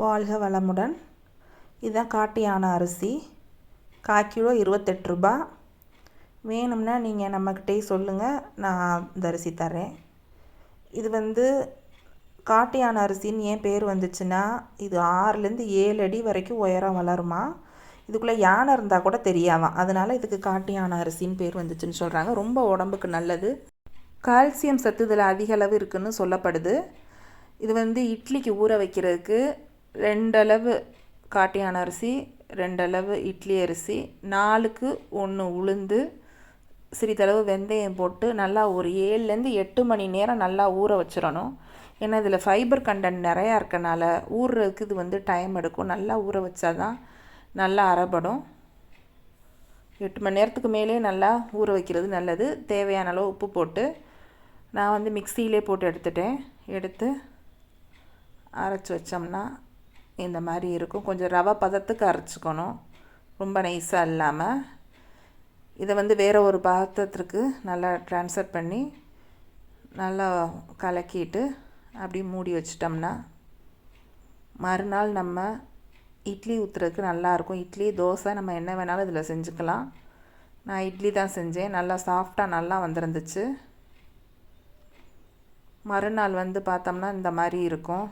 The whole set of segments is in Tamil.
வாழ்க வளமுடன். இதுதான் காட்டு யானை அரிசி. கால் கிலோ இருபத்தெட்டு ரூபா. வேணும்னா நீங்கள் நம்மக்கிட்டே சொல்லுங்கள் நான் இந்த அரிசி தரேன் இது வந்து காட்டியான அரிசின்னு ஏன் பேர் வந்துச்சுன்னா இது ஆறுலேருந்து ஏழு அடி வரைக்கும் உயரம் வளருமா? இதுக்குள்ளே யானை இருந்தால் கூட தெரியாதான். அதனால் இதுக்கு காட்டியான அரிசின்னு பேர் வந்துச்சுன்னு சொல்கிறாங்க ரொம்ப உடம்புக்கு நல்லது. கால்சியம் சத்து இதில் அதிக அளவு இருக்குதுன்னு சொல்லப்படுது. இது வந்து இட்லிக்கு ஊற வைக்கிறதுக்கு ரெண்டளவு காட்டியான அரிசி ரெண்டளவு இட்லி அரிசி நாலுக்கு ஒன்று உளுந்து சிறிதளவு வெந்தயம் போட்டு நல்லா ஒரு ஏழுலேருந்து எட்டு மணி நேரம் நல்லா ஊற வச்சிடணும். ஏன்னா இதில் ஃபைபர் கண்டென்ட் நிறையா இருக்கனால ஊறுறதுக்கு இது வந்து டைம் எடுக்கும். நல்லா ஊற வச்சா தான் நல்லா அறப்படும் எட்டு மணி நேரத்துக்கு மேலே நல்லா ஊற வைக்கிறது நல்லது. தேவையான அளவு உப்பு போட்டு நான் வந்து மிக்சியிலே போட்டு எடுத்துட்டேன். எடுத்து அரைச்சி வச்சோம்னா இந்த மாதிரி இருக்கும். கொஞ்சம் ரவை பதத்துக்கு அரைச்சிக்கணும். ரொம்ப நைஸாக இல்லாமல் இதை வந்து வேறு ஒரு பாத்திரத்துக்கு நல்லா ட்ரான்ஸ்ஃபர் பண்ணி நல்லா கலக்கிட்டு அப்படி மூடி வச்சிட்டோம்னா மறுநாள் நம்ம இட்லி ஊற்றுறதுக்கு நல்லாயிருக்கும் இட்லி தோசை நம்ம என்ன வேணாலும் இதில் செஞ்சுக்கலாம். நான் இட்லி தான் செஞ்சேன். நல்லா சாஃப்டாக நல்லா வந்துருந்துச்சு. மறுநாள் வந்து பார்த்தோம்னா இந்த மாதிரி இருக்கும்.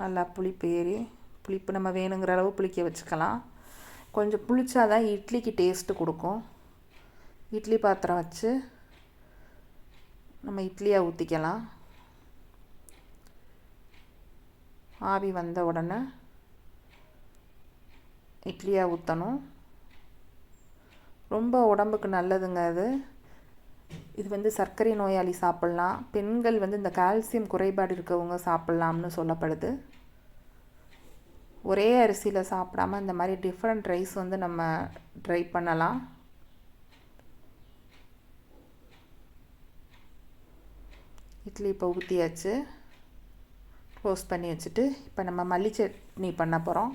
நல்லா புளிப்பு ஏறி புளிப்பு நம்ம வேணுங்கிற அளவு புளிக்க வச்சுக்கலாம். கொஞ்சம் புளிச்சா தான் இட்லிக்கு டேஸ்ட்டு கொடுக்கும். இட்லி பாத்திரம் வச்சு நம்ம இட்லியாக ஊற்றிக்கலாம் ஆவி வந்த உடனே இட்லியாக ஊற்றணும் ரொம்ப உடம்புக்கு நல்லதுங்க அது. இது வந்து சர்க்கரை நோயாளி சாப்பிட்லாம். பெண்கள் வந்து இந்த கால்சியம் குறைபாடு இருக்கவங்க சாப்பிட்லாம்னு சொல்லப்படுது. ஒரே அரிசியில் சாப்பிடாம இந்த மாதிரி டிஃப்ரெண்ட் ரைஸ் வந்து நம்ம ட்ரை பண்ணலாம். இட்லி இப்போ ஊற்றியாச்சு க்ளோஸ் பண்ணி வச்சுட்டு இப்போ நம்ம மல்லி சட்னி பண்ண போகிறோம்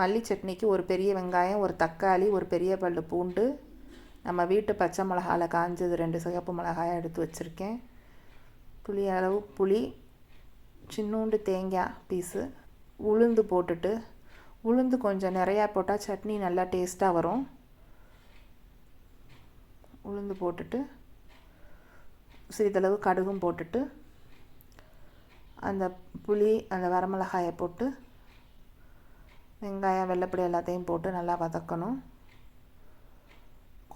மல்லி சட்னிக்கு ஒரு பெரிய வெங்காயம் ஒரு தக்காளி ஒரு பெரிய பல் பூண்டு நம்ம வீட்டு பச்சை மிளகாவில் காஞ்சது ரெண்டு சிகப்பு மிளகாயை எடுத்து வச்சுருக்கேன். புளி அளவு புளி சின்னூண்டு தேங்காய் பீஸு உளுந்து போட்டுட்டு உளுந்து கொஞ்சம் நிறையா போட்டால் சட்னி நல்லா டேஸ்ட்டாக வரும். உளுந்து போட்டுட்டு சிறிதளவு கடுகும் போட்டுட்டு அந்த புளி அந்த வரமிளகாயை போட்டு வெங்காயம் வெள்ளைப்படி எல்லாத்தையும் போட்டு நல்லா வதக்கணும்.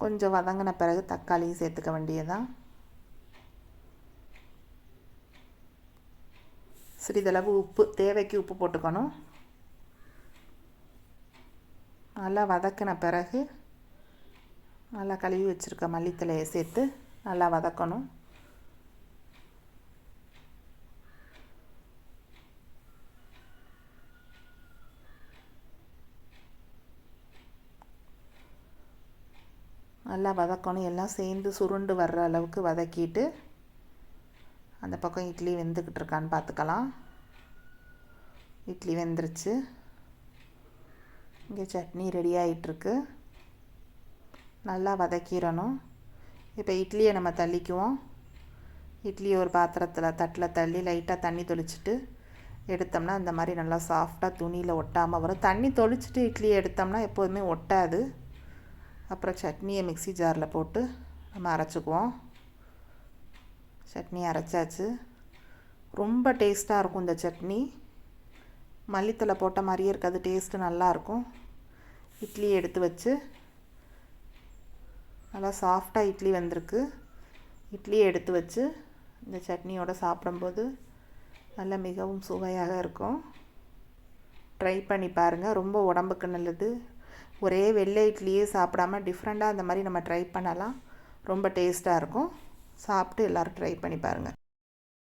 கொஞ்சம் வதங்கின பிறகு தக்காளியும் சேர்த்துக்க வேண்டியதான் சிறிதளவு உப்பு தேவைக்கு உப்பு போட்டுக்கணும். நல்லா வதக்கின பிறகு நல்லா கழுவி வச்சுருக்க மல்லித்தலையை சேர்த்து நல்லா வதக்கணும். நல்லா வதக்கணும். எல்லாம் சேர்ந்து சுருண்டு வர்ற அளவுக்கு வதக்கிட்டு அந்த பக்கம் இட்லி வெந்துக்கிட்டு இருக்கான்னு பார்த்துக்கலாம். இட்லி வெந்துருச்சு. இங்கே சட்னி ரெடி ஆகிட்டுருக்கு நல்லா வதக்கிடணும். இப்போ இட்லியை நம்ம தள்ளிக்குவோம். இட்லியை ஒரு பாத்திரத்தில் தட்டில் தள்ளி லைட்டாக தண்ணி தொளிச்சுட்டு எடுத்தோம்னா இந்த மாதிரி நல்லா சாஃப்டாக துணியில் ஒட்டாமல் வரும். தண்ணி தொளிச்சுட்டு இட்லி எடுத்தோம்னா எப்போதுமே ஒட்டாது. அப்புறம் சட்னியை மிக்சி ஜாரில் போட்டு நம்ம அரைச்சிக்குவோம். சட்னி அரைச்சாச்சு. ரொம்ப டேஸ்ட்டாக இருக்கும் இந்த சட்னி. மல்லித்தலை போட்ட மாதிரியே இருக்காது டேஸ்ட்டு நல்லாயிருக்கும். இட்லி எடுத்து வச்சு நல்லா சாஃப்டாக இட்லி வந்திருக்கு. இட்லியை எடுத்து வச்சு இந்த சட்னியோடு சாப்பிடும்போது நல்லா மிகவும் சுவையாக இருக்கும். ட்ரை பண்ணி பாருங்கள் ரொம்ப உடம்புக்கு நல்லது. ஒரே வெள்ளை இட்லியே சாப்பிடாம டிஃப்ரெண்ட்டாக அந்த மாதிரி நம்ம ட்ரை பண்ணலாம். ரொம்ப டேஸ்ட்டாக இருக்கும். சாப்பிட்டு எல்லோரும் ட்ரை பண்ணி பாருங்கள்